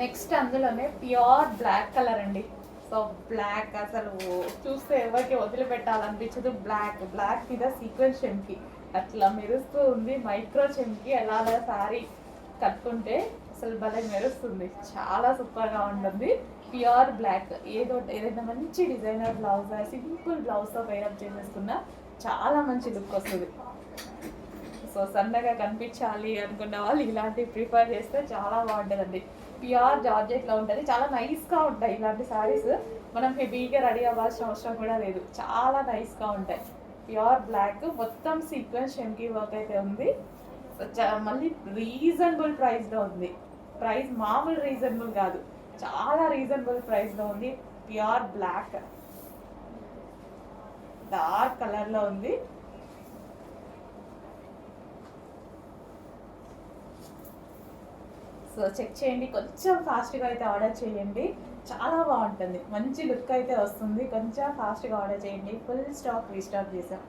Next అందులోనే pure black colour అండి. So black అసలు చూస్తే ఎవరికి వదిలిపెట్టాలనిపించదు. బ్లాక్ బ్లాక్ మీద సీక్వెన్స్ చెంకి అట్లా మెరుస్తూ ఉంది. మైక్రో చెంకి ఎలా సారీ కట్టుకుంటే అసలు భలే మెరుస్తుంది. చాలా సూపర్గా ఉంటుంది. Pure black. ఏదో ఏదైనా మంచి డిజైనర్ బ్లౌజ్ సింపుల్ బ్లౌజ్తో పేరప్ చేసేసుకున్నా చాలా మంచి లుక్ వస్తుంది. సో సన్నగా కనిపించాలి అనుకున్న వాళ్ళు ఇలాంటివి ప్రిఫర్ చేస్తే చాలా బాగుంటుందండి. ప్యూర్ జార్జెట్లో ఉంటుంది. చాలా నైస్గా ఉంటాయి ఇలాంటి శారీస్ మనం హెవీగా రెడీ అవ్వాల్సిన అవసరం కూడా లేదు. చాలా నైస్గా ఉంటాయి. ప్యూర్ బ్లాక్ మొత్తం సీక్వెన్స్ షెంకీ వర్క్ అయితే ఉంది. సో మళ్ళీ రీజనబుల్ ప్రైస్లో ఉంది. ప్రైస్ మామూలు రీజనబుల్ కాదు. చాలా రీజనబుల్ ప్రైస్లో ఉంది. ప్యూర్ బ్లాక్ డార్క్ కలర్లో ఉంది. సో చెక్ చేయండి. కొంచెం ఫాస్ట్గా అయితే ఆర్డర్ చేయండి. చాలా బాగుంటుంది. మంచి లుక్ అయితే వస్తుంది. కొంచెం ఫాస్ట్గా ఆర్డర్ చేయండి. ఫుల్ స్టాక్ రీస్టాక్ చేసాం